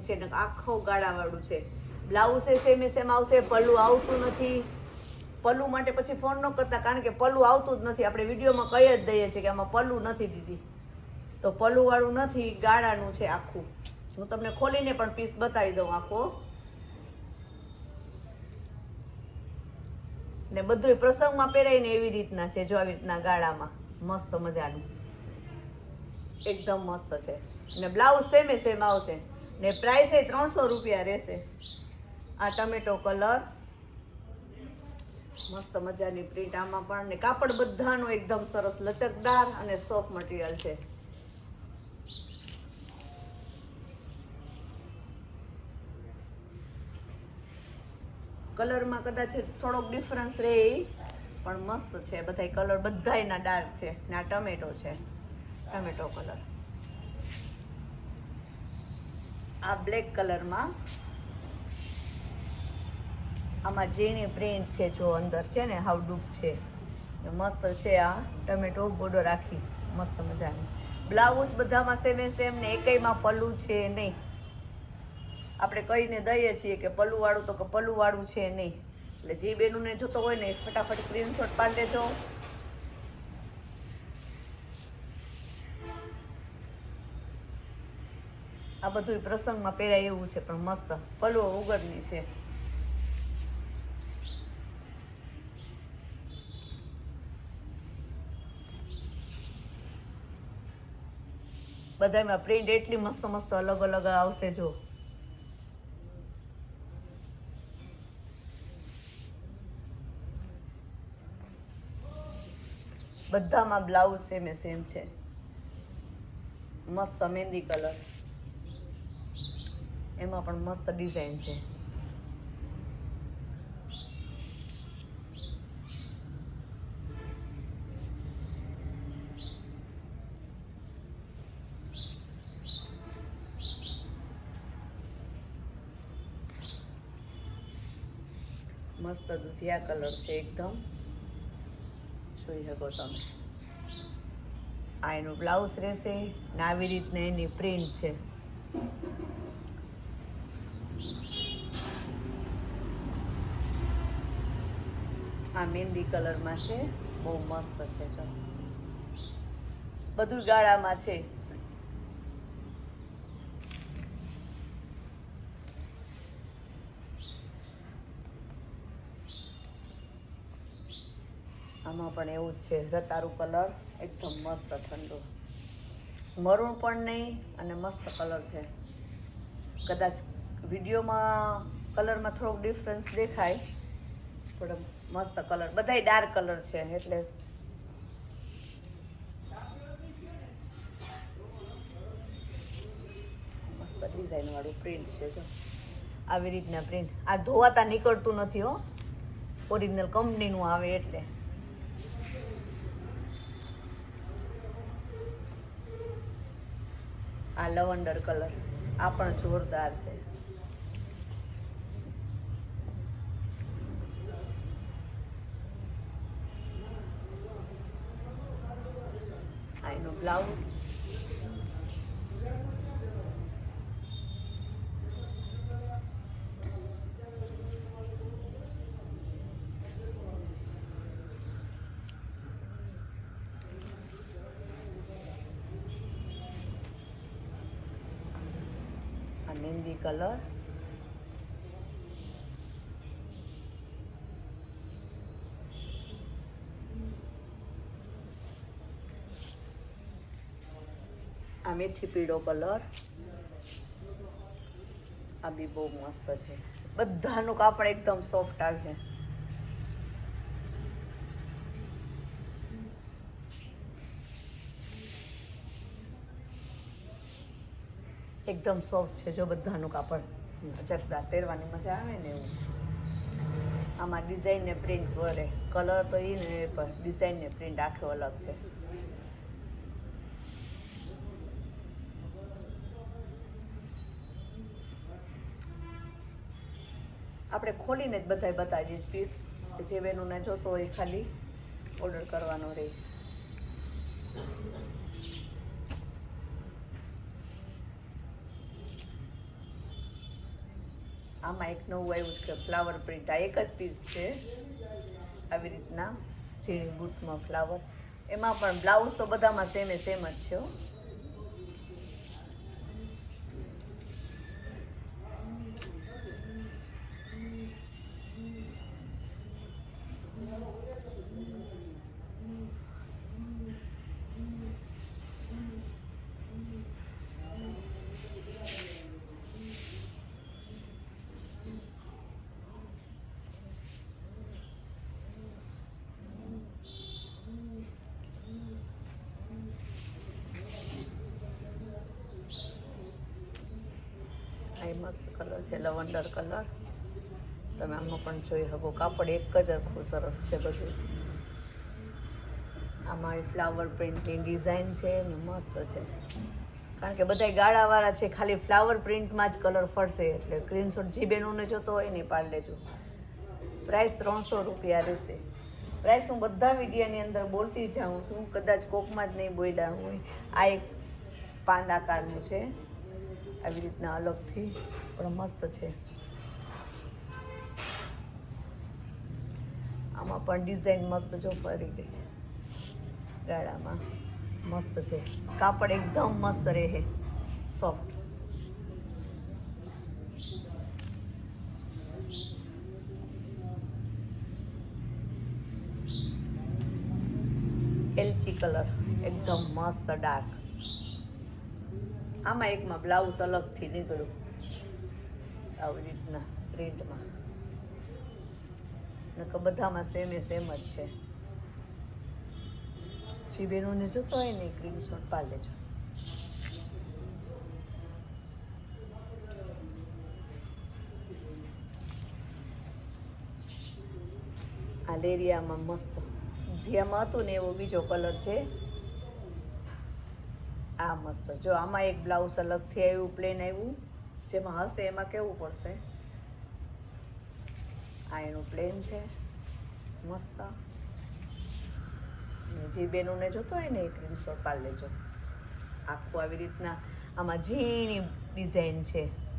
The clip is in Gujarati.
છે ને આખો ગાળાવાળું છે. બ્લાઉઝ એ સેમ એ સેમ આવશે, પલ્લું આવતું નથી. પલ્લું માટે પછી ફોન ન કરતા, કારણ કે પલ્લું આવતું જ નથી. આપણે વિડીયોમાં કહી જ દઈએ છીએ કે આમાં પલ્લું નથી દીધી. તો પલ્લુવાળું નથી, ગાળાનું છે આખું. હું તમને ખોલીને પણ પીસ બતાવી દઉં આખો. ને બધું પ્રસંગમાં પહેરાઈને એવી રીતના છે, જો આવી રીતના ગાળામાં. મસ્ત મજાનું. એકદમ મસ્ત છે. ને બ્લાઉઝ સેમે સેમ આવશે. ને પ્રાઇસ એ ત્રણસો રૂપિયા રહેશે. આ ટમેટો કલર મસ્ત મજાની પ્રિન્ટ આમાં પણ. ને કાપડ બધાનો એકદમ સરસ લચકદાર અને સોફ્ટ મટીરિયલ છે. કલરમાં કદાચ થોડોક ડિફરન્સ રહે પણ મસ્ત છે. બધાય કલર બધાયના ડાર્ક છે. ને આ ટમેટો છે. ટમેટો કલર આ બ્લેક કલરમાં આમાં ઝીણી પ્રિન્ટ છે જો અંદર છે ને હાવ ડૂબ છે. મસ્ત છે આ ટમેટો બોડો રાખી. મસ્ત મજાની. બ્લાઉઝ બધામાં સેમે સેમ ને એકયમાં પલ્લું છે નહીં. આપણે કહીને દઈએ છીએ કે પલ્લુવાળું તો કે પલ્લુવાળું છે નહીં. એટલે જે બેનુંને જોતો હોય ને ફટાફટ સ્ક્રીનશોટ પાડી લેજો આ બધું પ્રસંગમાં પહેરાય એવું છે, પણ મસ્ત. પલવો ઉગરની છે. બધામાં પ્રિન્ટ એટલી મસ્ત મસ્ત અલગ અલગ આવશે જો. બધામાં બ્લાઉઝ સેમ એ સેમ છે. મસ્ત મહેંદી કલર એમાં પણ મસ્ત ડિઝાઇન છે. મસ્ત દુધિયા કલર છે એકદમ. જોઈ શકો તમે. આ એનું બ્લાઉઝ રહેશે ને આવી રીતના એની પ્રિન્ટ છે. આ મહેંદી કલરમાં છે. બહુ મસ્ત છે બધું ગાળામાં છે. આમાં પણ એવું જ છે રતારું કલર એકદમ મસ્ત ઠંડો. મરૂણ પણ નહીં અને મસ્ત કલર છે. કદાચ વિડીયોમાં કલરમાં થોડોક ડિફરન્સ દેખાય. પણ મસ્ત કલર. બધાય ડાર્ક કલર છે એટલે. મસ્ત ડિઝાઇન વાળું પ્રિન્ટ છે જો. આવી રીતના પ્રિન્ટ આ ધોવાતા નીકળતું નથી હો. ઓરિજિનલ કંપનીનું આવે એટલે. આ લવંડર કલર. આ પણ જોરદાર છે આ એનો બ્લાઉઝ મહેંદી કલર આ મેથી પીળો કલર. આ બી બહુ મસ્ત છે. બધાનું કાપડ એકદમ સોફ્ટ આવે. એકદમ સોફ્ટ છે જો બધાનું કાપડ. ચકદાર પહેરવાની મજા આવે ને એવું. આમાં ડિઝાઇન ને પ્રિન્ટ વરે કલર તો એ ને પણ. ડિઝાઇન ને પ્રિન્ટ આખો અલગ છે. આપણે ખોલીને જ બધાય બતાવીએ જ પીસ જે બેનુને જોતો હોય ખાલી ઓર્ડર કરવાનો રહે. આમાં એક નવું આવ્યું છે ફ્લાવર પ્રિન્ટ આ એક જ પીસ છે. આવી રીતના જે બૂટમાં ફ્લાવર એમાં પણ બ્લાઉઝ તો બધામાં સેમે સેમ જ છે મસ્ત કલર છે, લવંડર કલર. તમે આમાં પણ જોઈ શકો, કાપડ એક જ આખું સરસ છે બધું. આમાં ફ્લાવર પ્રિન્ટની ડિઝાઇન છે ને મસ્ત છે. કારણ કે બધા ગાળાવાળા છે, ખાલી ફ્લાવર પ્રિન્ટમાં જ કલર ફરશે એટલે સ્ક્રીનશોટ જે બહેનોને જોતો હોય ને એ પાડી લેજો. પ્રાઇસ ત્રણસો રૂપિયા રહેશે. પ્રાઇસ હું બધા વિડીયાની અંદર બોલતી જાઉં છું, કદાચ કોકમાં જ નહીં બોલ્યા હોય. આ એક પાંદ આકારનું છે. આવી રીતના અલગથી, પણ મસ્ત છે. આમાં પણ ડિઝાઇન મસ્ત જો ફરી ગઈ. ગાળામાં મસ્ત છે. કાપડ એકદમ મસ્ત રહે. સોફ્ટ એલચી કલર એકદમ મસ્ત ડાર્ક આમાં એકમાં બ્લાઉઝ અલગથી નીકળ્યું. આવી રીતના પ્રિન્ટમાં નકર બધામાં સેમે સેમ જ છે. જે બેનોને જોતો હોય ને સ્ક્રીનશોટ પાડી લેજો આ લેરિયામાં મસ્ત. ધ્યામાં હતું ને એવો બીજો કલર છે. આ મસ્ત. જો આમાં એક બ્લાઉઝ અલગથી આવ્યું, પ્લેન આવ્યું, જેમાં હશે, એમાં કેવું પડશે? આ એનું પ્લેન છે. મસ્ત. જે બેનોને જોતો હોય ને એ સ્ક્રીનશોટ પાડી લેજો. આખું આવી રીતના આમાં ઝીણી ડિઝાઇન છે.